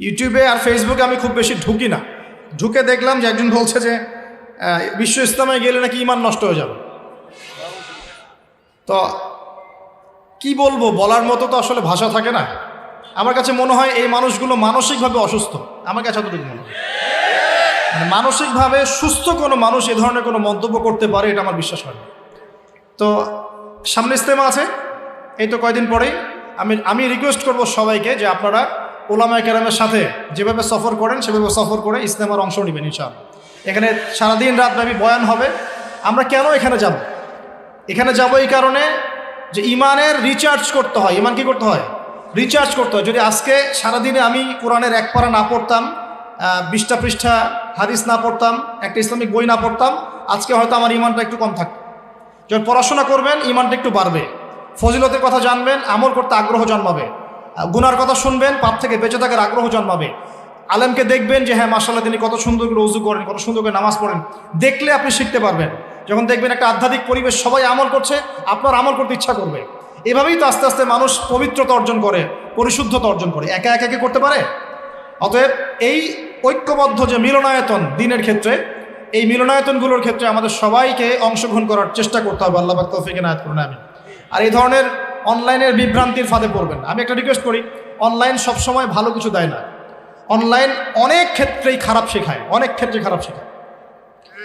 ইউটিউবে আর ফেসবুকে আমি খুব বেশি ঢুকি না। ঢুকে দেখলাম যে একজন বলছে যে বিশ্ব ইসলামে গেলে নাকি ইমান নষ্ট হয়ে যাবে। তো কি বলব, বলার মতো তো আসলে ভাষা থাকে না। আমার কাছে মনে হয় এই মানুষগুলো মানসিকভাবে অসুস্থ। আমার কাছে এতটুকু মনে হয়। মানে মানসিকভাবে সুস্থ কোনো মানুষ এ ধরনের কোনো মন্তব্য করতে পারে, এটা আমার বিশ্বাস হয় তো সামনে ইস্তেমা আছে। এই তো কয়দিন পরেই। আমি আমি রিকোয়েস্ট করব সবাইকে যে আপনারা ওলামা কেরামের সাথে যেভাবে সফর করেন, সেভাবে সফর করে ইস্তেমার অংশ নেবেন ইনশাআল্লাহ। এখানে সারাদিন রাতব্যাপী বয়ান হবে। আমরা কেন এখানে যাব? এখানে যাব এই কারণে যে ইমানের রিচার্জ করতে হয়। ইমান কি করতে হয়? রিচার্জ করতে হয়। যদি আজকে সারাদিনে আমি কোরআনের এক পারা না পড়তাম বিশটা পৃষ্ঠা হাদিস না পড়তাম, একটা ইসলামিক বই না পড়তাম, আজকে হয়তো আমার ইমানটা একটু কম থাকতো। যখন পড়াশোনা করবেন, ইমানটা একটু বাড়বে। ফজিলতের কথা জানবেন, আমল করতে আগ্রহ জন্মাবে। গুনার কথা শুনবেন, পাপ থেকে বেঁচে থাকার আগ্রহ জন্মাবে। আলেমকে দেখবেন যে হ্যাঁ মাসাল্লাহ তিনি কত সুন্দর করে উজু করেন, কত সুন্দর করে নামাজ পড়েন। দেখলে আপনি শিখতে পারবেন। যখন দেখবেন একটা আধ্যাত্মিক পরিবেশ সবাই আমল করছে, আপনার আমল করতে ইচ্ছা করবে। এভাবেই তো আস্তে আস্তে মানুষ পবিত্রতা অর্জন করে, পরিশুদ্ধতা অর্জন করে। একা একা কি করতে পারে? অতএব এই ঐক্যবদ্ধ যে মিলনায়তন দিনের ক্ষেত্রে, এই মিলনায়তনগুলোর ক্ষেত্রে আমাদের সবাইকে অংশগ্রহণ করার চেষ্টা করতে হবে। আল্লাহ তৌফিকে নায়াত করুন আমি আর এই ধরনের অনলাইনের বিভ্রান্তির ফাঁদে পড়বেন আমি একটা রিকোয়েস্ট করি, অনলাইন সবসময় ভালো কিছু দেয় না। অনলাইন অনেক ক্ষেত্রেই খারাপ শেখায়, অনেক ক্ষেত্রে খারাপ শেখায়।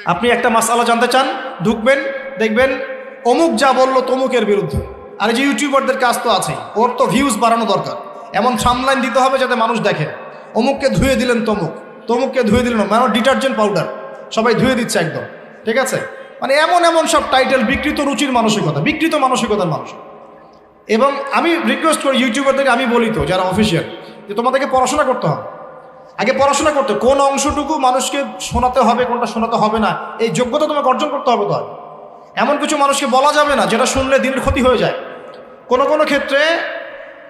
আপনি একটা মাসালা জানতে চান, ঢুকবেন, দেখবেন অমুক যা বলল তমুকের বিরুদ্ধে। আর যে ইউটিউবারদের কাজ তো আছেই, ওর তো ভিউজ বাড়ানো দরকার। এমন সামলাইন দিতে হবে যাতে মানুষ দেখে। অমুককে ধুয়ে দিলেন তমুক, তমুককে ধুয়ে দিলেন মানে ডিটারজেন্ট পাউডার সবাই ধুয়ে দিচ্ছে একদম, ঠিক আছে? মানে এমন এমন সব টাইটেল বিকৃত রুচির মানসিকতা, বিকৃত মানসিকতার মানুষ। এবং আমি রিকোয়েস্ট করি ইউটিউবারদেরকে আমি বলি তো, যারা অফিসিয়াল যে তোমাদেরকে পড়াশোনা করতে হবে। আগে পড়াশোনা করতে, কোন অংশটুকু মানুষকে শোনাতে হবে, কোনটা শোনাতে হবে না, এই যোগ্যতা তোমাকে অর্জন করতে হবে তো এমন কিছু মানুষকে বলা যাবে না, যেটা শুনলে দিনের ক্ষতি হয়ে যায়। কোনো কোনো ক্ষেত্রে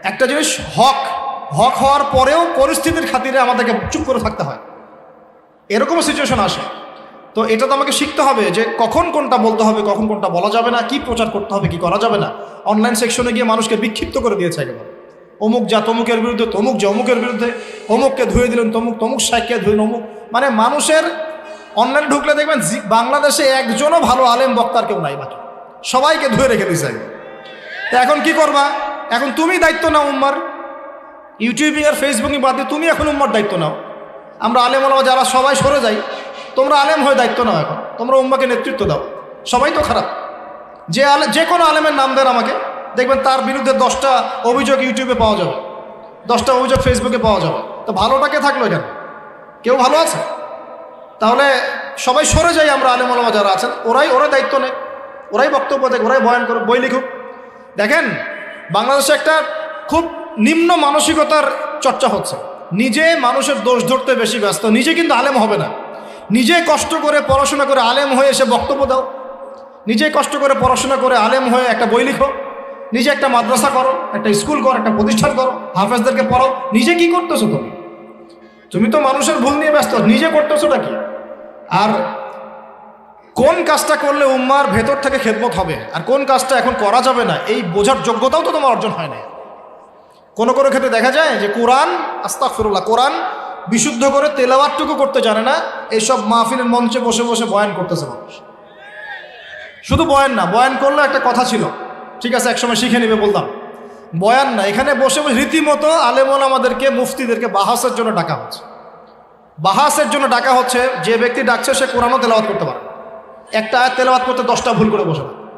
একটা জিনিস হক হক হওয়ার পরেও পরিস্থিতির খাতিরে আমাদেরকে চুপ করে থাকতে হয়। এরকম সিচুয়েশন আসে। তো এটা তো আমাকে শিখতে হবে যে কখন কোনটা বলতে হবে, কখন কোনটা বলা যাবে না, কি প্রচার করতে হবে, কি করা যাবে না। অনলাইন সেকশনে গিয়ে মানুষকে বিক্ষিপ্ত করে দিয়েছে একেবারে। অমুক যা তমুকের বিরুদ্ধে, তমুক যা অমুকের বিরুদ্ধে, অমুককে ধুয়ে দিলেন, তমুক তমুক সাইককে ধুয়ে অমুক। মানে মানুষের অনলাইনে ঢুকলে দেখবেন বাংলাদেশে একজনও ভালো আলেম বক্তার কেউ নাই বাকি সবাইকে ধুয়ে রেখে দিয়েছে তো এখন কি করবা? এখন তুমি দায়িত্ব নাও উম্মার। ইউটিউবিং আর ফেসবুকিং বাদ দিয়ে তুমি এখন উম্মার দায়িত্ব নাও। আমরা আলেম আলমা যারা সবাই সরে যাই। তোমরা আলেম হয়ে দায়িত্ব নাও এখন। তোমরা উম্মাকে নেতৃত্ব দাও। সবাই তো খারাপ। যে আলে যে কোনো আলেমের নাম দেন আমাকে। দেখবেন তার বিরুদ্ধে দশটা অভিযোগ ইউটিউবে পাওয়া যাবে। দশটা অভিযোগ ফেসবুকে পাওয়া যাবে। তো ভালোটাকে থাকল এখানে? কেউ ভালো আছে? তাহলে সবাই সরে যাই আমরা আলেম আলমা যারা আছেন। ওরাই ওরা দায়িত্ব নেয় ওরাই বক্তব্য দেখ ওরাই বয়ান করে বই লিখুক। দেখেন, বাংলাদেশে একটা খুব নিম্ন মানসিকতার চর্চা হচ্ছে। নিজে মানুষের দোষ ধরতে বেশি ব্যস্ত। নিজে কিন্তু আলেম হবে না। নিজে কষ্ট করে পড়াশোনা করে আলেম হয়ে এসে বক্তব্য দাও। নিজে কষ্ট করে পড়াশোনা করে আলেম হয়ে একটা বই লিখো। নিজে একটা মাদ্রাসা করো, একটা স্কুল করো, একটা প্রতিষ্ঠান করো, হাফেজদেরকে পড়াও। নিজে কি করতেছো তুমি? তুমি তো মানুষের ভুল নিয়ে ব্যস্ত, নিজে করতেছোটা কি? আর কোন কাজটা করলে উম্মার ভেতর থেকে খেদমত হবে? আর কোন কাজটা এখন করা যাবে না? এই বোঝার যোগ্যতাও তো তোমার অর্জন হয় না কোনো কোনো ক্ষেত্রে দেখা যায় যে কোরআন আস্তাকফিরুল্লাহ কোরআন বিশুদ্ধ করে তেলাওয়াতটুকু করতে জানে না এইসব মাহফিলের মঞ্চে বসে বসে বয়ান করতেছে মানুষ। শুধু বয়ান না, বয়ান করলে একটা কথা ছিল। ঠিক আছে, একসময় শিখে নেবে বলতাম। বয়ান না, এখানে বসে বসে রীতিমতো আলেমন আমাদেরকে, মুফতিদেরকে বাহাসের জন্য ডাকা হচ্ছে। বাহাসের জন্য ডাকা হচ্ছে, যে ব্যক্তি ডাকছে, সে কোরআনও তেলাওয়াত করতে পারে। একটা তেলাওয়াত করতে দশটা ভুল করে বসে থাকে।